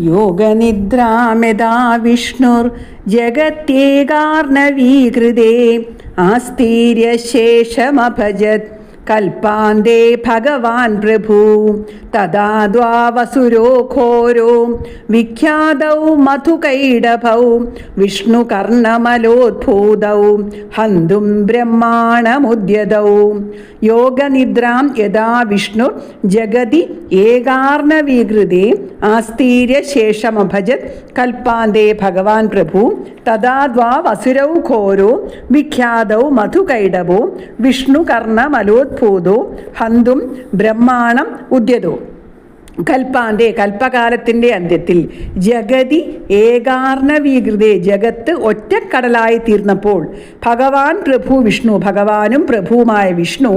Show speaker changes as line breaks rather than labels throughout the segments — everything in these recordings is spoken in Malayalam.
യോഗനിദ്രാമെതാ വിഷ്ണുർ ജഗത്യേകാർണവീകൃതേ ആസ്തീര്യശേഷമഭജത്. കൽപ്പാന്തേ ഭഗവാൻ പ്രഭു. തഥാ ദ്വാവസുരോ ഘോരോ. വിഖ്യാതൗ മധുകൈടഭൗ. വിഷ്ണുകർണമലോദ്ഭൂതൗ ഹന്തും ബ്രഹ്മാണമുദ്യതൗ. യോഗനിദ്രാം യഥാ വിഷ്ണു ജഗതി ഏകാർണവീകൃതേ. ആസ്തീര്യ ശേഷമഭജത് കൽപ്പാന്തേ ഭഗവാൻ പ്രഭു. തഥാ ദ്വാവസുരൗ ഘോരോ. വിഖ്യാതൗ മധുകൈടവോ വിഷ്ണുകർണമലോദ്ഭൂതോ ഹന്തും ബ്രഹ്മാണം ഉദ്യതോ. കൽപ്പാന്റെ കൽപ്പകാലത്തിന്റെ അന്ത്യത്തിൽ ജഗതി ഏകാർണവീകൃതേ ജഗത്ത് ഒറ്റക്കടലായി തീർന്നപ്പോൾ ഭഗവാൻ പ്രഭു വിഷ്ണു ഭഗവാനും പ്രഭുവുമായ വിഷ്ണു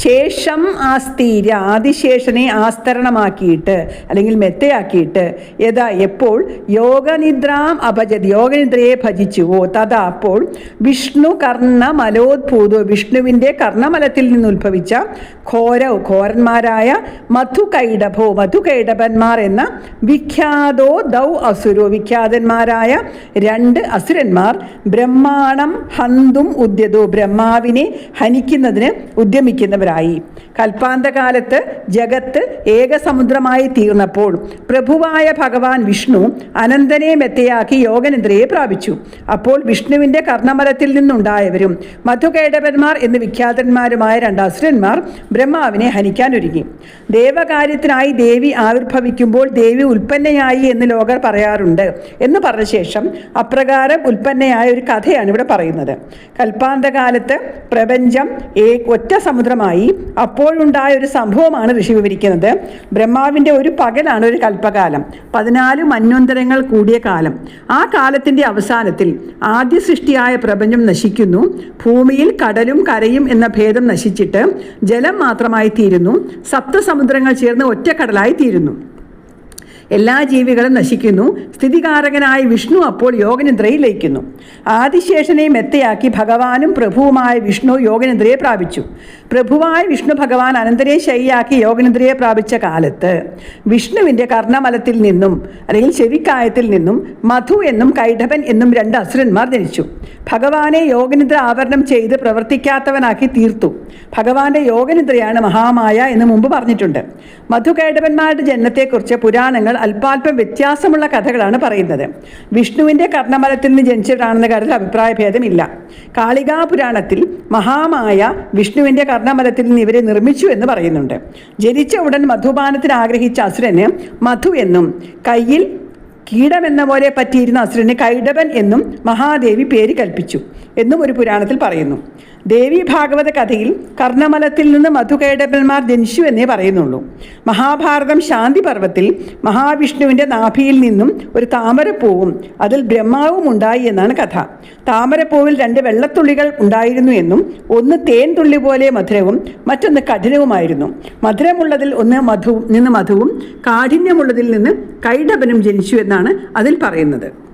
ശേഷം ആസ്തീര്യ ആദിശേഷനെ ആസ്തരണമാക്കിയിട്ട് അല്ലെങ്കിൽ മെത്തയാക്കിയിട്ട് യഥാ എപ്പോൾ യോഗനിദ്രാം അഭജത് യോഗനിദ്രയെ ഭജിച്ചുവോ തഥാ അപ്പോൾ വിഷ്ണു കർണ മലോദ്ഭൂതോ വിഷ്ണുവിന്റെ കർണമലത്തിൽ നിന്ന് ഉത്ഭവിച്ച ഘോരന്മാരായ ഘോരന്മാരായ മധുകൈടഭോ മധുകൈടഭന്മാർ എന്ന വിഖ്യാതോ ദൗ അസുരോ വിഖ്യാതന്മാരായ രണ്ട് അസുരന്മാർ ബ്രഹ്മാണം ഹന്തും ഉദ്യതോ ബ്രഹ്മാവിനെ ഹനിക്കുന്നതിന് ഉദ്യമിക്കുന്നവരായി കൽപ്പാന്തകാലത്ത് ജഗത്ത് ഏകസമുദ്രമായി തീർന്നപ്പോൾ പ്രഭുവായ ഭഗവാൻ വിഷ്ണു അനന്തനെ മെത്തയാക്കി യോഗനിദ്രയെ പ്രാപിച്ചു അപ്പോൾ വിഷ്ണുവിന്റെ കർണമലത്തിൽ നിന്നുണ്ടായവരും മധുകേടവന്മാർ എന്ന് വിഖ്യാതന്മാരുമായ രണ്ട് അസുരന്മാർ ഹനിക്കാൻ ഒരുങ്ങി ദേവകാര്യത്തിനായി ദേവി ആവിർഭവിക്കുമ്പോൾ ദേവി ഉൽപ്പന്നയായി എന്ന് ലോകർ പറയാറുണ്ട്. എന്ന് പറഞ്ഞ ശേഷം അപ്രകാരം ഉൽപ്പന്നയായ ഒരു കഥയാണ് ഇവിടെ പറയുന്നത്. കൽപ്പാന്തകാലത്ത് പ്രപഞ്ചം ഏ ഒറ്റ സമുദ്രമായി അപ്പോഴുണ്ടായ ഒരു സംഭവമാണ് ഋഷി വിവരിക്കുന്നത്. ബ്രഹ്മാവിന്റെ ഒരു പകലാണ് ഒരു കൽപ്പകാലം. പതിനാല് മന്വന്തരങ്ങൾ കൂടിയ കാലം. ആ കാലത്തിന്റെ അവസാനത്തിൽ ആദ്യ സൃഷ്ടിയായ പ്രപഞ്ചം നശിക്കുന്നു. ഭൂമിയിൽ കടലും കരയും എന്ന ഭേദം നശിച്ചിട്ട് ജലം മാത്രമായി തീരുന്നു. സപ്തസമുദ്രങ്ങൾ ചേർന്ന് ഒറ്റക്കടലായി തീരുന്നു എല്ലാ ജീവികളും നശിക്കുന്നു. സ്ഥിതികാരകനായ വിഷ്ണു അപ്പോൾ യോഗനിദ്രയിൽ ലയിക്കുന്നു. ആദിശേഷനെ മെത്തയാക്കി ഭഗവാനും പ്രഭുവുമായ വിഷ്ണു യോഗനിദ്രയെ പ്രാപിച്ചു. പ്രഭുവായ വിഷ്ണു ഭഗവാൻ അനന്തരെ ശൈയാക്കി യോഗനിദ്രയെ പ്രാപിച്ച കാലത്ത് വിഷ്ണുവിന്റെ കർണമലത്തിൽ നിന്നും അല്ലെങ്കിൽ ചെവിക്കായത്തിൽ നിന്നും മധു എന്നും കൈഠപൻ എന്നും രണ്ട് അസുരന്മാർ ജനിച്ചു. ഭഗവാനെ യോഗനിദ്ര ആവരണം ചെയ്ത് പ്രവർത്തിക്കാത്തവനാക്കി തീർത്തു. ഭഗവാന്റെ യോഗനിദ്രയാണ് മഹാമായ എന്ന് മുമ്പ് പറഞ്ഞിട്ടുണ്ട്. മധു മധുകൈടവന്മാരുടെ ജന്മത്തെക്കുറിച്ച് പുരാണങ്ങൾ അല്പാൽപ്പം വ്യത്യാസമുള്ള കഥകളാണ് പറയുന്നത്. വിഷ്ണുവിന്റെ കർണമലത്തിൽ നിന്ന് ജനിച്ചവരാണെന്ന കാര്യത്തിൽ അഭിപ്രായ ഭേദമില്ല കാളികാപുരാണത്തിൽ മഹാമായ വിഷ്ണുവിന്റെ കർണമലത്തിൽ നിന്ന് ഇവരെ നിർമ്മിച്ചു എന്ന് പറയുന്നുണ്ട്. ജനിച്ച ഉടൻ മധുപാനത്തിന് ആഗ്രഹിച്ച അസുരന് മധു എന്നും കയ്യിൽ കീടമെന്ന പോലെ പറ്റിയിരുന്ന അസുരന് കൈഡവൻ എന്നും മഹാദേവി പേര് കൽപ്പിച്ചു എന്നും ഒരു പുരാണത്തിൽ പറയുന്നു. ദേവി ഭാഗവത കഥയിൽ കർണമലത്തിൽ നിന്ന് മധുകേടപ്പന്മാർ ജനിച്ചു എന്നേ പറയുന്നുള്ളൂ. മഹാഭാരതം ശാന്തി പർവത്തിൽ മഹാവിഷ്ണുവിന്റെ നാഭിയിൽ നിന്നും ഒരു താമരപ്പൂവും അതിൽ ബ്രഹ്മാവും ഉണ്ടായി എന്നാണ് കഥ. താമരപ്പൂവിൽ രണ്ട് വെള്ളത്തുള്ളികൾ ഉണ്ടായിരുന്നു എന്നും ഒന്ന് തേൻ തുള്ളി പോലെ മധുരവും മറ്റൊന്ന് കഠിനവുമായിരുന്നു. മധുരമുള്ളതിൽ ഒന്ന് മധു നിന്ന് മധുവും കാഠിന്യമുള്ളതിൽ നിന്ന് കൈഡബനും ജനിച്ചു എന്നാണ് അതിൽ പറയുന്നത്.